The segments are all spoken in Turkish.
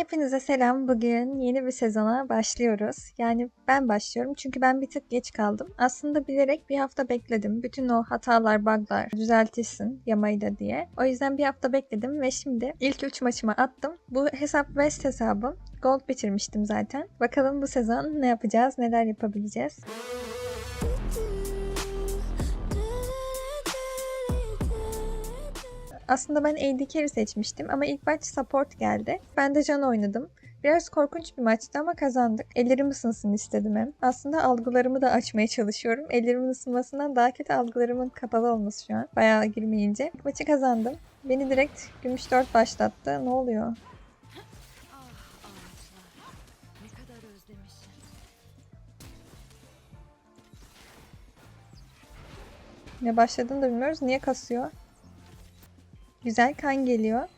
Hepinize selam. Bugün yeni bir sezona başlıyoruz. Yani ben başlıyorum çünkü ben bir tık geç kaldım. Aslında bilerek bir hafta bekledim. Bütün o hatalar, bug'lar düzeltilsin Yamayda diye. O yüzden bir hafta bekledim ve şimdi ilk 3 maçıma attım. Bu hesap West hesabım. Gold bitirmiştim zaten. Bakalım bu sezon ne yapacağız, neler yapabileceğiz. Aslında ben AD carry seçmiştim ama ilk baş support geldi. Ben de Can oynadım. Biraz korkunç bir maçtı ama kazandık. Ellerim ısınsın istedim hem. Aslında algılarımı da açmaya çalışıyorum. Ellerimin ısınmasından daha kötü algılarımın kapalı olması şu an. Bayağı girmeyince. Maçı kazandım. Beni direkt gümüş 4 başlattı. Ne oluyor? Ne başladığını da bilmiyoruz. Niye kasıyor? Güzel kan geliyor.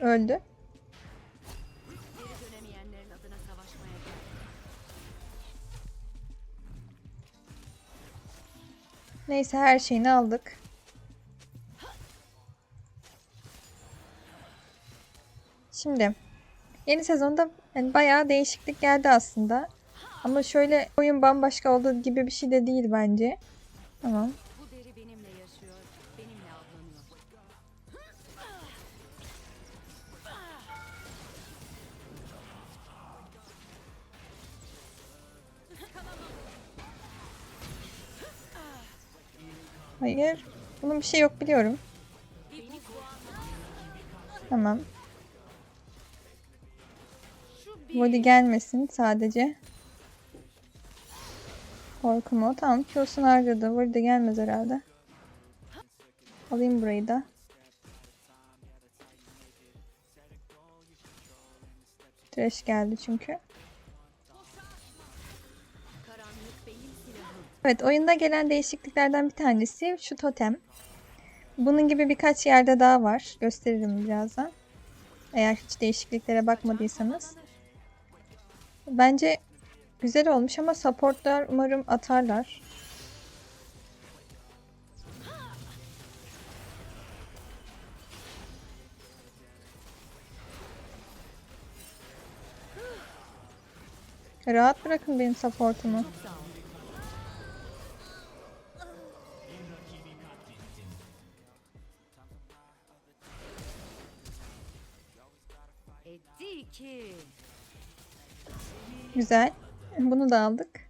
Öldü. Neyse her şeyini aldık. Şimdi yeni sezonda yani bayağı değişiklik geldi aslında. Ama şöyle oyun bambaşka olduğu gibi bir şey de değil bence. Tamam. Hayır. Bunun bir şey yok biliyorum. Tamam. Voli gelmesin sadece. Korkum o. Tamam. Q'sunu harcadı. De gelmez herhalde. Alayım burayı da. Trash geldi çünkü. Evet oyunda gelen değişikliklerden bir tanesi şu totem. Bunun gibi birkaç yerde daha var. Gösteririm birazdan. Eğer hiç değişikliklere bakmadıysanız. Bence güzel olmuş ama supportlar umarım atarlar. Rahat bırakın benim supportumu. Güzel. Bunu da aldık.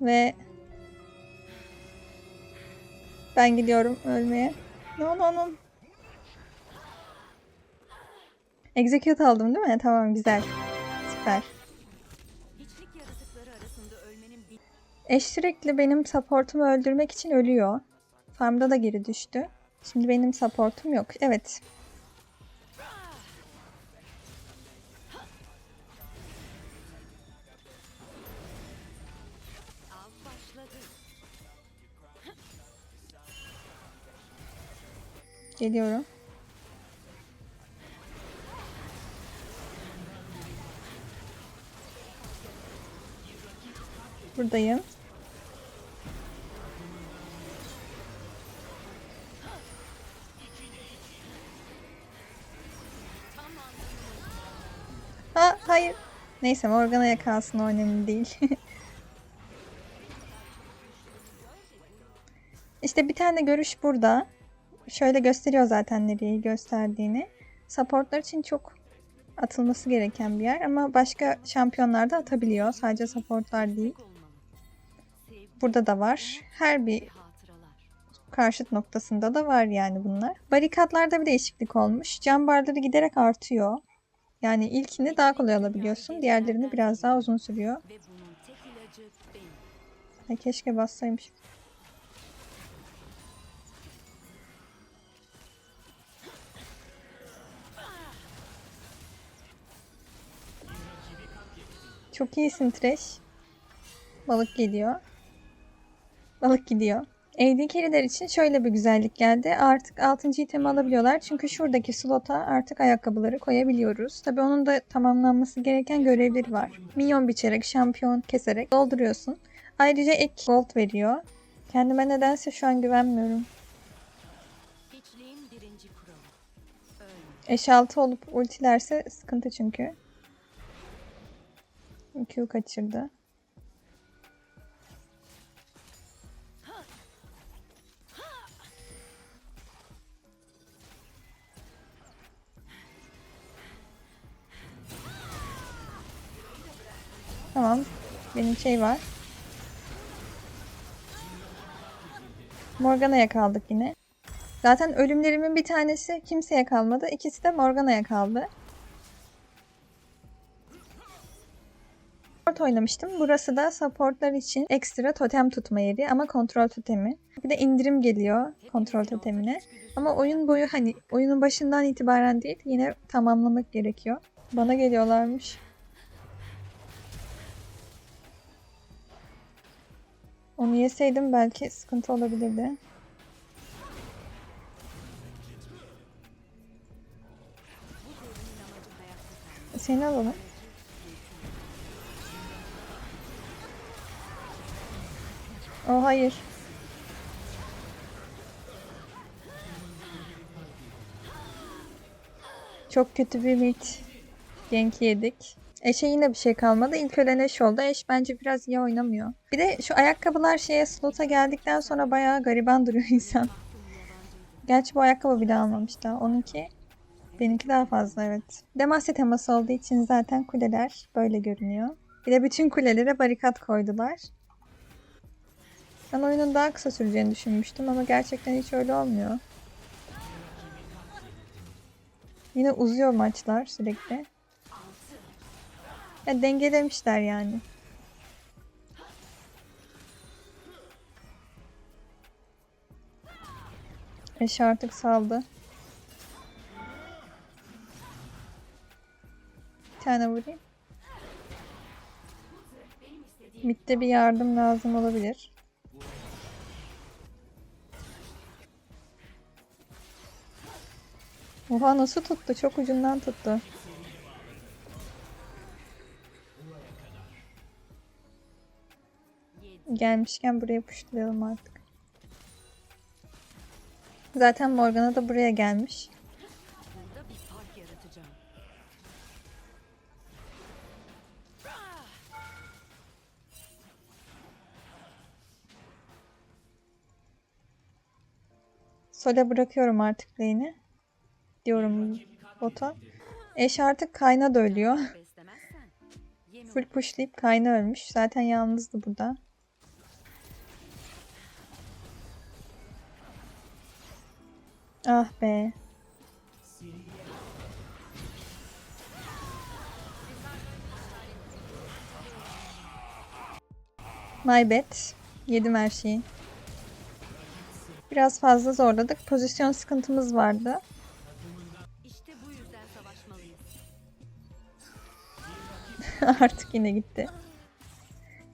Ve ben gidiyorum ölmeye. No no no. Execute aldım değil mi? Tamam güzel. Süper. Hiçlik yaratıkları arasında ölmenin bir... Eş sürekli benim supportumu öldürmek için ölüyor. Farmda da geri düştü. Şimdi benim supportum yok. Evet. Geliyorum. Buradayım. Ha hayır. Neyse Morgana'ya kalsın o önemli değil. işte bir tane görüş burada. Şöyle gösteriyor zaten nereyi gösterdiğini. Supportlar için çok atılması gereken bir yer ama başka şampiyonlar da atabiliyor. Sadece supportlar değil. Burada da var. Her bir karşıt noktasında da var yani bunlar. Barikatlarda bir değişiklik olmuş. Can barları giderek artıyor. Yani ilkini daha kolay alabiliyorsun. Diğerlerini biraz daha uzun sürüyor. Ay keşke bassaymış. Çok iyisin Trash. Balık geliyor. Balık gidiyor. AD carry'ler için şöyle bir güzellik geldi. Artık 6. itemi alabiliyorlar. Çünkü şuradaki slota artık ayakkabıları koyabiliyoruz. Tabi onun da tamamlanması gereken görevleri var. Minyon biçerek, şampiyon keserek dolduruyorsun. Ayrıca ek gold veriyor. Kendime nedense şu an güvenmiyorum. Hiçliğin birinci kuralı. Ölme. Eş altı olup ultilerse sıkıntı çünkü. Q kaçırdı. Tamam. Benim şey var. Morgana'ya kaldık yine. Zaten ölümlerimin bir tanesi kimseye kalmadı. İkisi de Morgana'ya kaldı. Support oynamıştım. Burası da supportlar için ekstra totem tutma yeri ama kontrol totemi. Bir de indirim geliyor kontrol totemine. Ama oyun boyu hani oyunun başından itibaren değil yine tamamlamak gerekiyor. Bana geliyorlarmış. Onu yeseydim belki sıkıntı olabilirdi. Seni alalım. Oh hayır. Çok kötü bir mid. Genk yedik. Eşe yine bir şey kalmadı. İlk ölen eş oldu. Eş bence biraz iyi oynamıyor. Bir de şu ayakkabılar şeye slota geldikten sonra bayağı gariban duruyor insan. Gerçi bu ayakkabı bile almamış daha. Onunki Benimki daha fazla evet. Demasya teması olduğu için zaten kuleler böyle görünüyor. Bir de bütün kulelere barikat koydular. Ben oyunun daha kısa süreceğini düşünmüştüm ama gerçekten hiç öyle olmuyor. Yine uzuyor maçlar sürekli. Ya dengelemişler yani. Eş artık saldı. Bir tane vurayım. Mid'de bir yardım lazım olabilir. Oha nasıl tuttu? Çok ucundan tuttu. Gelmişken buraya puşlayalım artık. Zaten Morgana da buraya gelmiş. Sole bırakıyorum artık lane'i. Diyorum bota. Eş artık kayna da ölüyor. Full pushlayıp kayna ölmüş. Zaten yalnızdı burada. Ah be. My bad. Yedim her şeyi. Biraz fazla zorladık. Pozisyon sıkıntımız vardı. Artık yine gitti.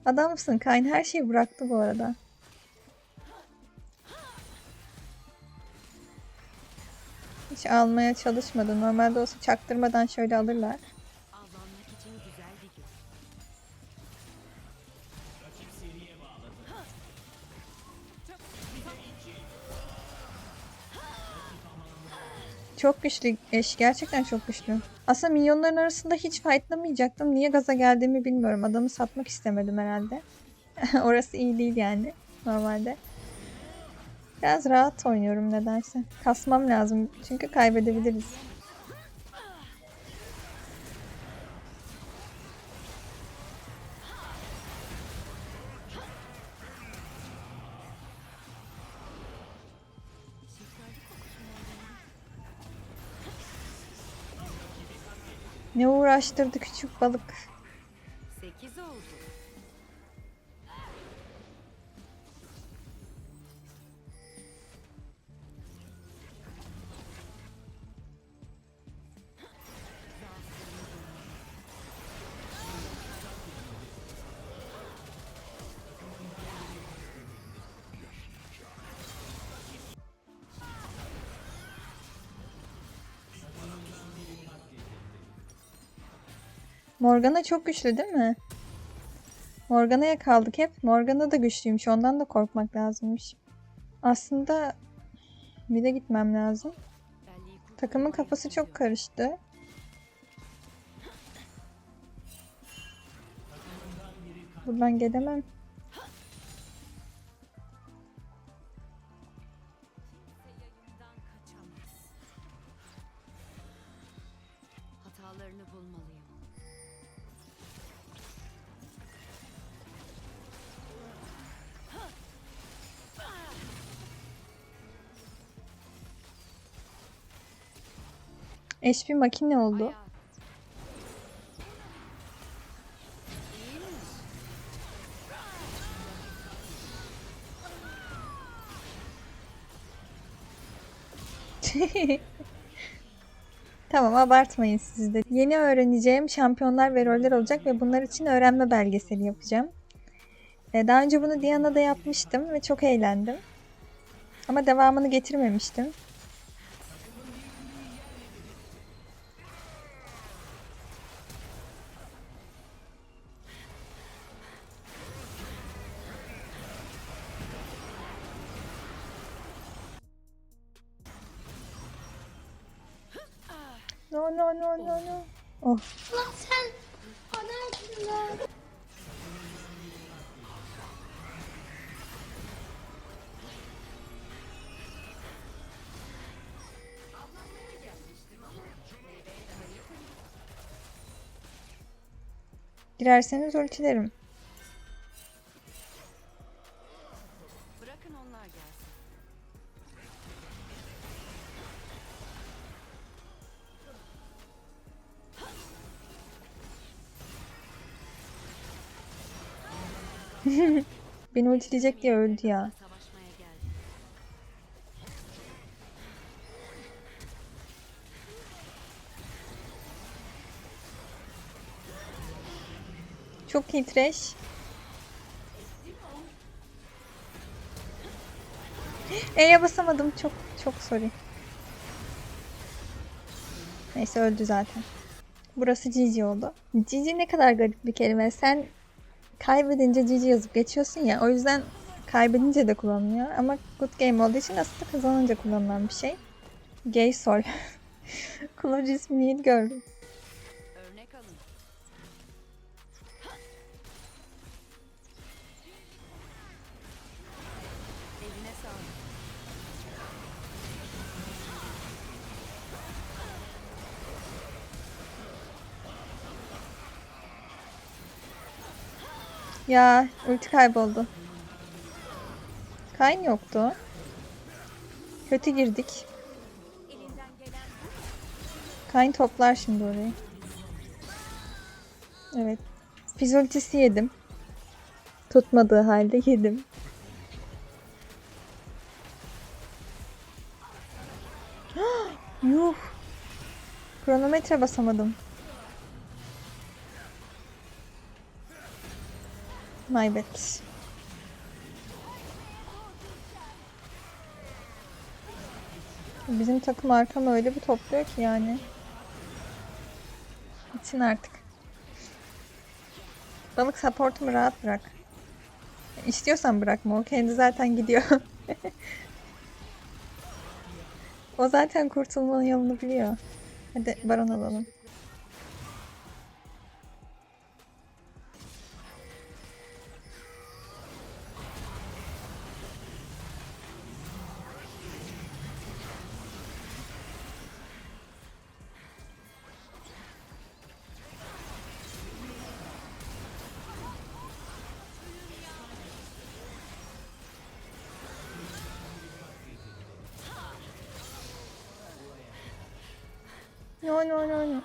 Adamsın. Kayn her şeyi bıraktı bu arada. Hiç almaya çalışmadı. Normalde olsa çaktırmadan şöyle alırlar. Çok güçlü eş. Gerçekten çok güçlü. Aslında minyonların arasında hiç fightlamayacaktım. Niye gaza geldiğimi bilmiyorum. Adamı satmak istemedim herhalde. Orası iyi değil yani. Normalde. Biraz rahat oynuyorum nedense. Kasmam lazım. Çünkü kaybedebiliriz. Ne uğraştırdı küçük balık. Morgana çok güçlü değil mi? Morgana'ya kaldık hep. Morgana da güçlüymüş. Ondan da korkmak lazımmış. Aslında bir de gitmem lazım. Takımın kafası çok karıştı. Buradan gelemem. Eş bir makine oldu. Tamam abartmayın siz de. Yeni öğreneceğim şampiyonlar ve roller olacak ve bunlar için öğrenme belgeseli yapacağım. Ee, Daha önce bunu Diana'da yapmıştım ve çok eğlendim. Ama devamını getirmemiştim. No. Oh. Lan sen. Girerseniz ultilerim. Beni ultileyecek diye öldü ya. Çok iyi trash. E'ye basamadım. Çok çok sorry. Neyse öldü zaten. Burası Cici oldu. Cici ne kadar garip bir kelime. Sen kaybedince Cici yazıp geçiyorsun ya. O yüzden kaybedince de kullanılıyor. Ama good game olduğu için aslında kazanınca kullanılan bir şey. Gay soy. Kullanıcı ismini gördüm. Ya ulti kayboldu. Kayn yoktu. Kötü girdik. Kayn toplar şimdi orayı. Evet. Fiz ultisi yedim. Tutmadığı halde yedim. Yuh. Kronometre basamadım. My bad. Bizim takım arkam öyle bir topluyor ki yani. Bitsin artık. Balık supportumu rahat bırak. İstiyorsan bırakma. O kendi zaten gidiyor. o zaten kurtulmanın yolunu biliyor. Hadi baron alalım. No no no no.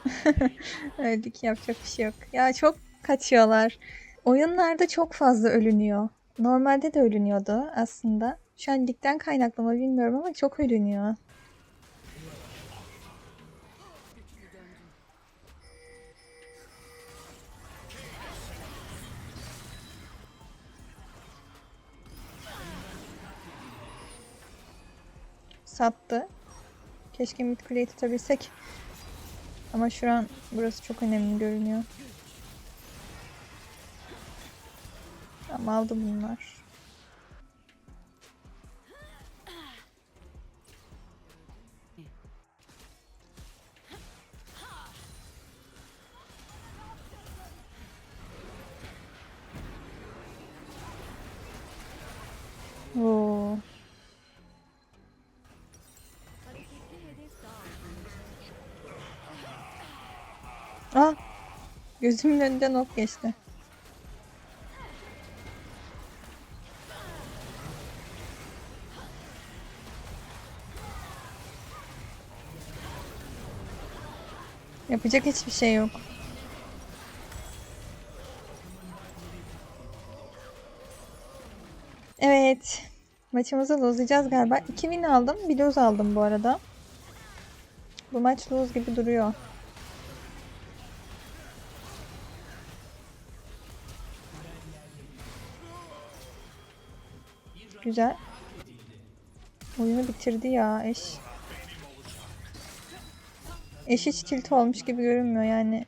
Öldük yapacak bir şey yok. Ya çok kaçıyorlar. Oyunlarda çok fazla ölünüyor. Normalde de ölünüyordu aslında. Şu an ligden kaynaklı mı bilmiyorum ama çok ölünüyor. Sattı. Keşke mid kuleyi tutabilsek. Ama şu an burası çok önemli görünüyor. Tamam aldı bunlar. Ah! Gözümün önünden ok geçti. Yapacak hiçbir şey yok. Evet. Maçımızı lozlayacağız galiba. 2 win aldım. Bir lose aldım bu arada. Bu maç lose gibi duruyor. Güzel. Oyunu bitirdi ya eş. Eş hiç tilt olmuş gibi görünmüyor yani.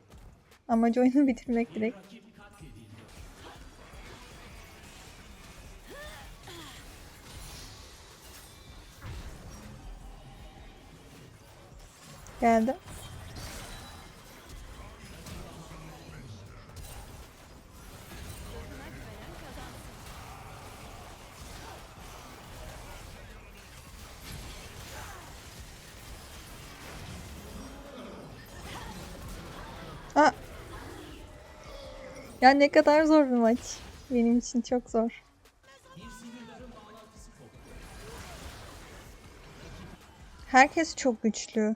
Amacı oyunu bitirmek direkt. Ya ne kadar zor bir maç. Benim için çok zor. Herkes çok güçlü.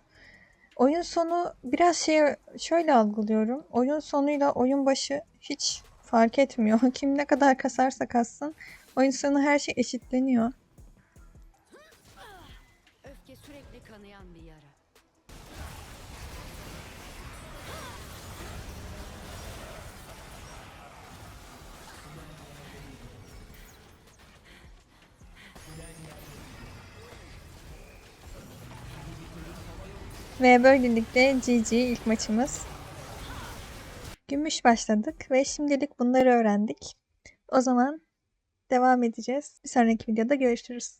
Oyun sonu biraz şey şöyle algılıyorum. Oyun sonuyla oyun başı hiç fark etmiyor. Kim ne kadar kasarsa kassın. Oyun sonu her şey eşitleniyor. öfke sürekli kanayan bir yara. Ve böylelikle GG ilk maçımız. Gümüş başladık ve şimdilik bunları öğrendik. O zaman devam edeceğiz. Bir sonraki videoda görüşürüz.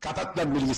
Kapat lan bilgisayarı.